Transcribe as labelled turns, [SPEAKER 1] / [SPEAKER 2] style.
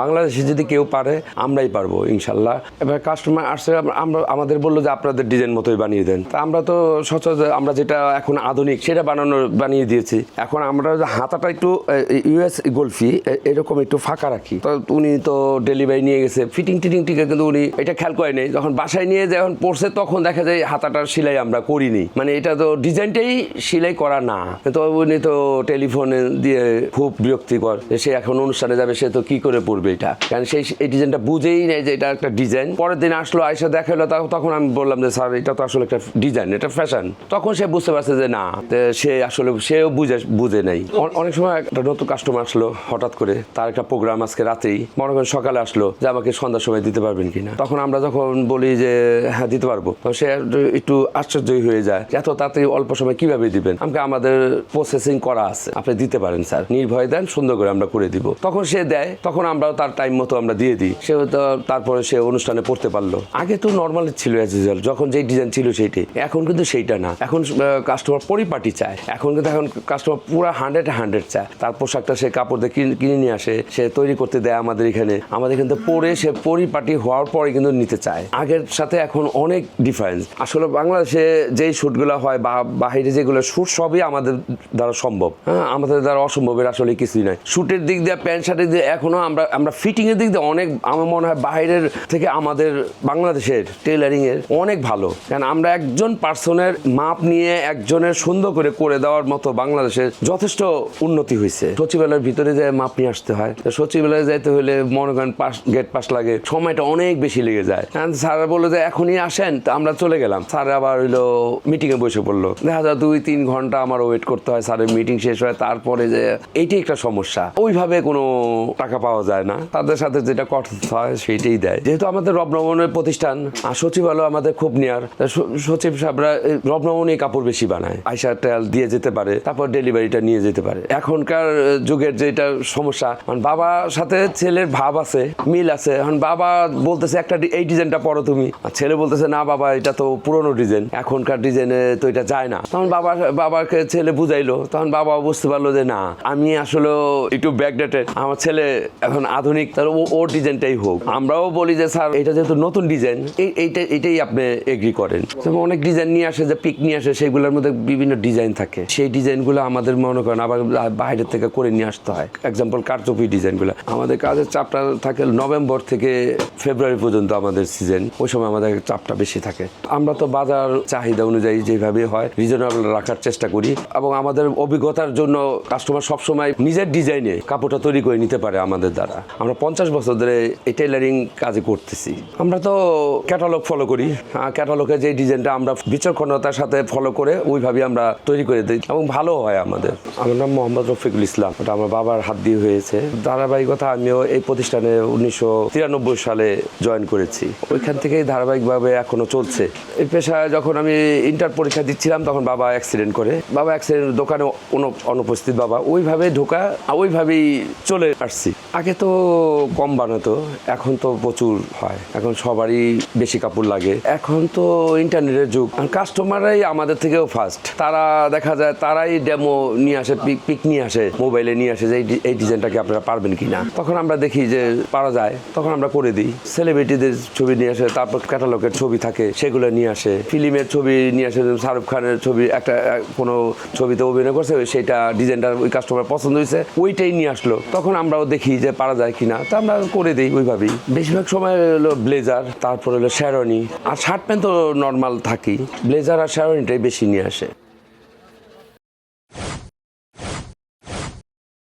[SPEAKER 1] বাংলাদেশে যদি কেউ পারে, আমরাই পারব, ইনশাল্লাহ। এবার কাস্টমার আসছে, আমরা আমাদের বলল যে আপনাদের ডিজাইন মতোই বানিয়ে দেন। তা আমরা তো সচরাচর আমরা যেটা এখন আধুনিক, সেটা বানানো বানিয়ে দিয়েছি। এখন আমরা হাতাটা একটু ইউএস গোলফি এরকম একটু ফাঁকা রাখি। তো উনি তো ডেলিভারি নিয়ে গেছে। ফিটিং টিটিং টিকে কিন্তু উনি এটা খেয়াল করে নেই। যখন বাসায় নিয়ে যখন পড়ছে, তখন দেখা যায় হাতাটার সেলাই আমরা করিনি। মানে এটা তো ডিজাইনটাই সেলাই করা না। তো উনি তো টেলিফোনে দিয়ে খুব বিরক্তিকর। সে এখন অনুষ্ঠানে যাবে, সে তো কি করে পড়বে এটা। কারণ সেই এই ডিজাইনটা বুঝেই নেই যে এটা একটা ডিজাইন। পরের দিন আসলো আইসা দেখাল তখন আমি বললাম যে, স্যার, এটা তো আসলে একটা ডিজাইন, এটা ফ্যাশন তখন সে বুঝতে পারছে যে, না সে আসলে, সেও বুঝে বুঝে নেই। অনেক সময় একটা নতুন কাস্টমার আসলো হঠাৎ করে, তার একটা প্রোগ্রাম আজকে রাতেই। মনে করেন সকালে আসলো যে, আমাকে সন্ধ্যার সময় দিতে পারবেন কিনা? তখন আমরা যখন বলি যে হ্যাঁ দিতে পারব। সে একটু আশ্চর্যই হয়ে যায় এত তাড়াতাড়ি অল্প সময় কীভাবে দিবেন? আমাকে আমাদের প্রসেসিং করা আছে। আপনি দিতে পারেন, স্যার। নির্ভয় দেন, সুন্দর করে আমরা করে দিব। তখন সে দেয়, তখন আমরাও তার টাইম মতো আমরা দিয়ে দিই। সে তো তারপরে সে অনুষ্ঠানে পড়তে পারল। আগে তো নর্মাল ছিল অ্যাজ যখন যেই ডিজাইন ছিল সেইটাই এখন কিন্তু সেইটা না। এখন কাস্টমার পরিপাটি চায়। এখন কিন্তু এখন কাস্টমার পুরো হান্ড্রেড হান্ড্রেড চায়। তার পোশাকটা সে কাপড় দিয়ে কিনে- নিয়ে আসে। সে তৈরি করতে দেয় আমাদের এখানে। আমাদের কিন্তু পরে সে পরিপাটি হওয়ার পরে কিন্তু নিতে চায়। আগের সাথে এখন অনেক ডিফারেন্স আসলে বাংলাদেশে যেই শ্যুটগুলো হয় বা বাইরে যেগুলো শ্যুট, সবই আমাদের দ্বারা সম্ভব। হ্যাঁ আমাদের দ্বারা অসম্ভবের আসলে কিছুই নাই। শ্যুটের দিক দিয়ে, প্যান্ট শার্টের দিয়ে এখনও আমরা আমরা ফিটিং এর দিক দিয়ে অনেক, আমার মনে হয় বাইরের থেকে আমাদের বাংলাদেশের টেলারিং এর অনেক ভালো। কারণ আমরা একজন পার্সনের মাপ নিয়ে একজনের সুন্দর করে করে দেওয়ার মতো বাংলাদেশের যথেষ্ট উন্নতি হয়েছে। সচিবালয়ের ভিতরে যে মাপ নিয়ে আসতে হয়। সচিবালয়ে যাইতে হলে মনে করেন পাস গেট পাস লাগে, সময়টা অনেক বেশি লেগে যায়। স্যার বলল যে, এখনই আসেন। তো আমরা চলে গেলাম। স্যার আবার হইল মিটিংয়ে বসে পড়ল। দেখা যায় দুই, তিন ঘণ্টা আমার ওয়েট করতে হয়। স্যারের মিটিং শেষ হয়, তারপরে যে এইটাই একটা সমস্যা। ওইভাবে কোনো টাকা পাওয়া যায় না। তাদের সাথে যেটা কথা হয় সেইটাই দেয়। যেহেতু আমাদের রবনমনের প্রতিষ্ঠান, আর সচিবালয় আমাদের খুব নিয়ার সচিব সাহেবরা রবনমনই কাপড় বেশি বানায়। আইসা টেল দিয়ে যেতে পারে, তারপর ডেলিভারিটা নিয়ে যেতে পারে। এখনকার যুগের যেটা সমস্যা মানে বাবার সাথে ছেলের ভাব আছে, মিল আছে। এখন বাবা বলতেছে, একটা এই ডিজাইনটা পরো তুমি। আর ছেলে বলতেছে, না বাবা, এটা তো পুরনো ডিজাইন। এখনকার ডিজাইনে তো এটা যায় না। তখন বাবা, বাবাকে ছেলে বুঝাইলো। তখন বাবা বুঝতে পারল যে, না, আমি আসলে একটু ব্যাকডেটেড আমার ছেলে এখন আধুনিক, তার ওর ডিজাইনটাই হোক। আমরাও বলি যে, স্যার, এটা যেহেতু নতুন ডিজাইন, এই এইটা এটাই আপনি এগ্রি করেন। অনেক ডিজাইন নিয়ে আসে, যে পিক নিয়ে আসে সেগুলোর মধ্যে বিভিন্ন ডিজাইন থাকে। সেই ডিজাইনগুলো আমাদের মনে করেন আবার বাইরের থেকে করে নিয়ে আসতে হয়। এক্সাম্পল কারচুপি ডিজাইনগুলো। আমাদের কাজের চাপটা থাকে নভেম্বর থেকে ফেব্রুয়ারি পর্যন্ত আমাদের সিজন ওই সময় আমাদের চাপটা বেশি থাকে। আমরা তো বাজার চাহিদা অনুযায়ী যেভাবে হয় রিজনেবল রাখার চেষ্টা করি। এবং আমাদের অভিজ্ঞতার জন্য কাস্টমার সবসময় নিজের ডিজাইনে কাপড়টা তৈরি করে নিতে পারে আমাদের দ্বারা। আমরা পঞ্চাশ বছর ধরে এই টেলারিং কাজে করতেছি। আমরা তো ক্যাটালগ ফলো করি। ক্যাটালগে যে ডিজাইনটা আমরা বিচক্ষণতার সাথে ফলো করে ওইভাবে আমরা তৈরি করে দিই এবং ভালো হয় আমাদের। আমার নাম মোহাম্মদ রফিকুল ইসলাম। ওটা আমার বাবার হাত দিয়ে হয়েছে। ধারাবাহিকতা আমিও এই প্রতিষ্ঠানে উনিশশো তিরানব্বই সালে জয়েন করেছি। ওইখান থেকেই ধারাবাহিকভাবে এখনও চলছে। এই পেশায় যখন আমি ইন্টার পরীক্ষা দিচ্ছিলাম, তখন বাবা অ্যাক্সিডেন্ট করে। বাবা অ্যাক্সিডেন্ট দোকানে অনু- অনুপস্থিত বাবা। ওইভাবে ঢোকা, ওইভাবেই চলে আসছি। আগে তো কম বানাতো, এখন তো প্রচুর হয়। এখন সবারই বেশি কাপড় লাগে। এখন তো ইন্টারনেটের যুগ। কাস্টমাররাই আমাদের থেকেও ফার্স্ট তারা দেখা যায়, তারাই ডেমো নিয়ে আসে পিক নিয়ে আসে মোবাইলে নিয়ে আসে যে এই ডিজাইনটাকে আপনারা পারবেন কি না তখন আমরা দেখি যে পারা যায়, তখন আমরা করে দিই। সেলিব্রিটিদের ছবি নিয়ে আসে, তারপর ক্যাটালগের ছবি থাকে, সেগুলো নিয়ে আসে। ফিল্মের ছবি নিয়ে আসে শাহরুখ খানের ছবি, একটা কোনো ছবিতে অভিনয় করছে সেটা ডিজাইনটা ওই কাস্টমার পছন্দ হয়েছে, ওইটাই নিয়ে আসলো। তখন আমরাও দেখি যে পারা যায় কিনা, তা আমরা করে দিই ওইভাবেই। বেশিরভাগ সময় হলো ব্লেজার, তারপর হলো শ্যারনি আর শার্ট প্যান্ট তো নর্মাল থাকি ব্লেজার আর শ্যারনিটাই বেশি নিয়ে আসে।